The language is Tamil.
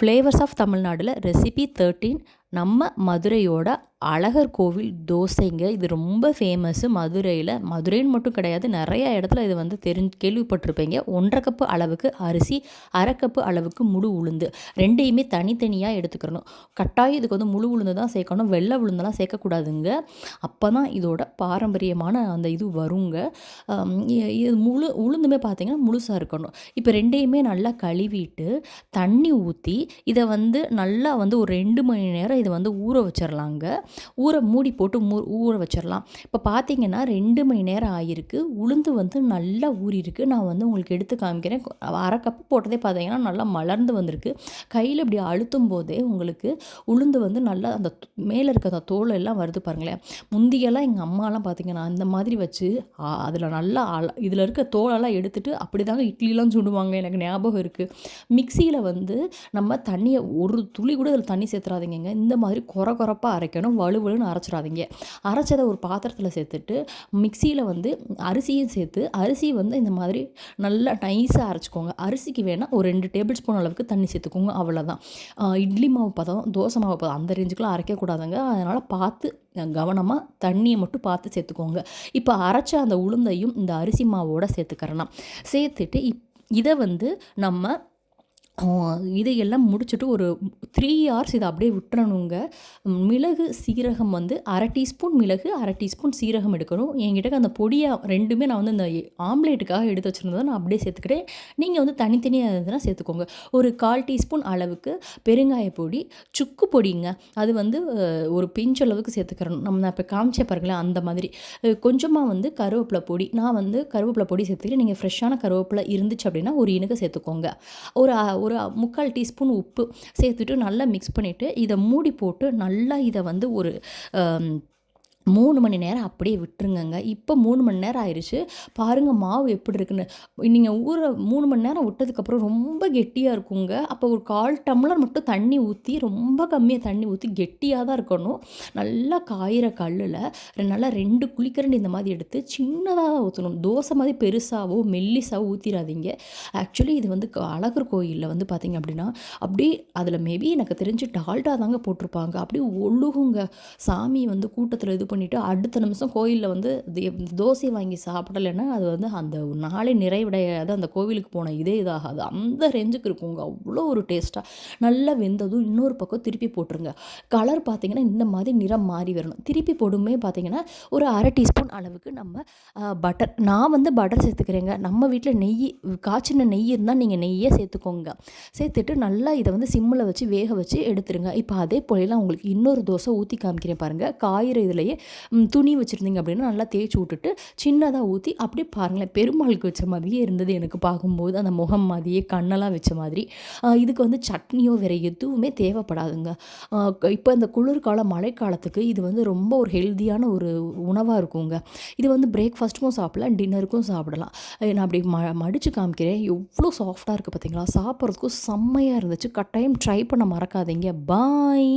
ஃப்ளேவர்ஸ் ஆஃப் தமிழ்நாடுல ரெசிபி தேர்ட்டீன் நம்ம மதுரையோட அழகர் கோவில் தோசைங்க. இது ரொம்ப ஃபேமஸ்ஸு மதுரையில். மதுரைன்னு மட்டும் கிடையாது நிறையா இடத்துல இது வந்து தெரிஞ்சு கேள்விப்பட்டிருப்பீங்க. ஒன்றரை கப்பு அளவுக்கு அரிசி அரை கப்பு அளவுக்கு முழு உளுந்து. ரெண்டையுமே தனித்தனியாக எடுத்துக்கிறணும். கட்டாயம் இதுக்கு வந்து முழு உளுந்து தான் சேர்க்கணும். வெள்ளை உளுந்தெல்லாம் சேர்க்கக்கூடாதுங்க. அப்போ தான் இதோட பாரம்பரியமான அந்த இது வருங்க. இது முழு உளுந்துமே பார்த்திங்கன்னா முழுசாக இருக்கணும். இப்போ ரெண்டையுமே நல்லா கழுவிட்டு தண்ணி ஊற்றி இதை வந்து நல்லா வந்து ஒரு ரெண்டு மணி நேரம் இதை வந்து ஊற வச்சிடலாங்க ஊற மூடி போட்டு மூ ஊற வச்சிடலாம் இப்போ பார்த்தீங்கன்னா ரெண்டு மணி நேரம் ஆகிருக்கு உளுந்து வந்து நல்லா ஊறிருக்கு நான் வந்து உங்களுக்கு எடுத்து காமிக்கிறேன். அரை கப்பு போட்டதே பார்த்தீங்கன்னா நல்லா மலர்ந்து வந்திருக்கு. கையில் இப்படி அழுத்தும் போதே உங்களுக்கு உளுந்து வந்து நல்லா அந்த மேலே இருக்க அந்த தோல் எல்லாம் வருது பாருங்களேன். முந்தியெல்லாம் எங்கள் அம்மாலாம் பார்த்தீங்கன்னா அந்த மாதிரி வச்சு அதில் நல்லா இதில் இருக்க தோலெல்லாம் எடுத்துகிட்டு அப்படி தாங்க இட்லிலாம் சுடுவாங்க. எனக்கு ஞாபகம் இருக்குது மிக்சியில் வந்து நம்ம தண்ணியை ஒரு துளி கூட அதில் தண்ணி சேர்த்துறாதீங்க இந்த இந்த மாதிரி குறை குறப்பாக அரைக்கணும் வலுவலுன்னு அரைச்சிடாதீங்க. அரைச்சதை ஒரு பாத்திரத்தில் சேர்த்துட்டு மிக்சியில் வந்து அரிசியும் சேர்த்து அரிசி வந்து இந்த மாதிரி நல்லா நைஸாக அரைச்சிக்கோங்க. அரிசிக்கு வேணால் ஒரு ரெண்டு டேபிள் ஸ்பூன் அளவுக்கு தண்ணி சேர்த்துக்கோங்க அவ்வளோதான் இட்லி மாவு பதம் தோசை மாவு பதம் அந்த ரேஞ்சுக்கெலாம் அரைக்கக்கூடாதுங்க. அதனால் பார்த்து கவனமாக தண்ணியை மட்டும் பார்த்து சேர்த்துக்கோங்க. இப்போ அரைச்ச அந்த உளுந்தையும் இந்த அரிசி மாவோடு சேர்த்துக்கிறேன்னா சேர்த்துட்டு இப் இதை வந்து நம்ம இதையெல்லாம் முடிச்சுட்டு ஒரு த்ரீ ஹார்ஸ் இதை அப்படியே விட்டுறணுங்க. மிளகு சீரகம் வந்து அரை டீஸ்பூன் மிளகு அரை டீஸ்பூன் சீரகம் எடுக்கணும். என்கிட்ட அந்த பொடியை ரெண்டுமே நான் வந்து இந்த ஆம்லேட்டுக்காக எடுத்து வச்சுருந்ததை நான் அப்படியே சேர்த்துக்கிட்டேன். நீங்கள் வந்து தனித்தனியாக இருந்ததுன்னா சேர்த்துக்கோங்க. ஒரு கால் டீஸ்பூன் அளவுக்கு பெருங்காய பொடி சுக்கு பொடிங்க. அது வந்து ஒரு பிஞ்ச் அளவுக்கு சேர்த்துக்கிறணும். நம்ம நான் இப்போ காமிச்சே பாருங்களேன் அந்த மாதிரி. கொஞ்சமாக வந்து கருவேப்பிலை பொடி. நான் வந்து கருவேப்பிலை பொடி சேர்த்துக்கிறேன். நீங்கள் ஃப்ரெஷ்ஷான கருவேப்பிலை இருந்துச்சு அப்படின்னா ஒரு இனுக்கு சேர்த்துக்கோங்க. ஒரு ஒரு முக்கால் டீஸ்பூன் உப்பு சேர்த்துட்டு நல்லா மிக்ஸ் பண்ணிவிட்டு இதை மூடி போட்டு நல்லா இதை வந்து ஒரு மூணு மணி நேரம் அப்படியே விட்டுருங்கங்க. இப்போ மூணு மணி நேரம் ஆயிடுச்சு பாருங்கள் மாவு எப்படி இருக்குன்னு. நீங்கள் ஊற மூணு மணி நேரம் விட்டதுக்கப்புறம் ரொம்ப கெட்டியாக இருக்குங்க. அப்போ ஒரு கால் டம்ளர் மட்டும் தண்ணி ஊற்றி ரொம்ப கம்மியாக தண்ணி ஊற்றி கெட்டியாக தான் இருக்கணும். நல்லா காயிற கல்லில் நல்லா ரெண்டு குளிக்கரண்டி இந்த மாதிரி எடுத்து சின்னதாக ஊற்றணும் தோசை மாதிரி பெருசாகவோ மெல்லிசாவோ ஊற்றிடாதீங்க ஆக்சுவலி இது வந்து அழகர் கோயிலில் வந்து பார்த்திங்க அப்படின்னா அப்படியே அதில் மேபி எனக்கு தெரிஞ்சு டால்டா தாங்க போட்டிருப்பாங்க. அப்படியே ஒழுகுங்க. சாமி வந்து கூட்டத்தில் இது பண்ணிவிட்டு அடுத்த நிமிஷம் கோயிலில் வந்து தோசை வாங்கி சாப்பிடலைன்னா அது வந்து அந்த நாளே நிறைவடையாத. அந்த கோவிலுக்கு போன இதே இதாகாது. அந்த ரேஞ்சுக்கு இருக்குங்க. அவ்வளோ ஒரு டேஸ்ட்டாக நல்லா வெந்ததும் இன்னொரு பக்கம் திருப்பி போட்டுருங்க. கலர் பார்த்திங்கன்னா இந்த மாதிரி நிறம் மாறி வரணும். திருப்பி போடுமே பார்த்திங்கன்னா ஒரு அரை டீஸ்பூன் அளவுக்கு நம்ம பட்டர் நான் வந்து பட்டர் சேர்த்துக்கிறேங்க. நம்ம வீட்டில் நெய் காய்ச்சின நெய் இருந்தால் நீங்கள் நெய்யே சேர்த்துக்கோங்க. சேர்த்துட்டு நல்லா இதை வந்து சிம்மில் வச்சு வேக வச்சு எடுத்துருங்க. இப்போ அதே போலலாம் உங்களுக்கு இன்னொரு தோசை ஊற்றி காமிக்கிறேன் பாருங்கள் காயிற இதுலேயே துணி வச்சுருந்தீங்க அப்படின்னா நல்லா தேய்ச்சி விட்டுட்டு சின்னதாக ஊற்றி அப்படியே பாருங்களேன் பெருமாளுக்கு வச்ச மாதிரியே இருந்தது எனக்கு பார்க்கும்போது. அந்த முகம் மாதிரியே கண்ணெல்லாம் வச்ச மாதிரி. இதுக்கு வந்து சட்னியோ வேறு எதுவுமே தேவைப்படாதுங்க. இப்போ இந்த குளிர்கால மழைக்காலத்துக்கு இது வந்து ரொம்ப ஒரு ஹெல்த்தியான ஒரு உணவாக இருக்குங்க. இது வந்து பிரேக்ஃபாஸ்ட்டுக்கும் சாப்பிடலாம் டின்னருக்கும் சாப்பிடலாம். நான் அப்படி ம மடித்து காமிக்கிறேன். எவ்வளோ சாஃப்டாக இருக்குது பார்த்தீங்களா சாப்பிட்றதுக்கும் செம்மையாக இருந்துச்சு. கட்டாயம் ட்ரை பண்ண மறக்காதீங்க. பாய்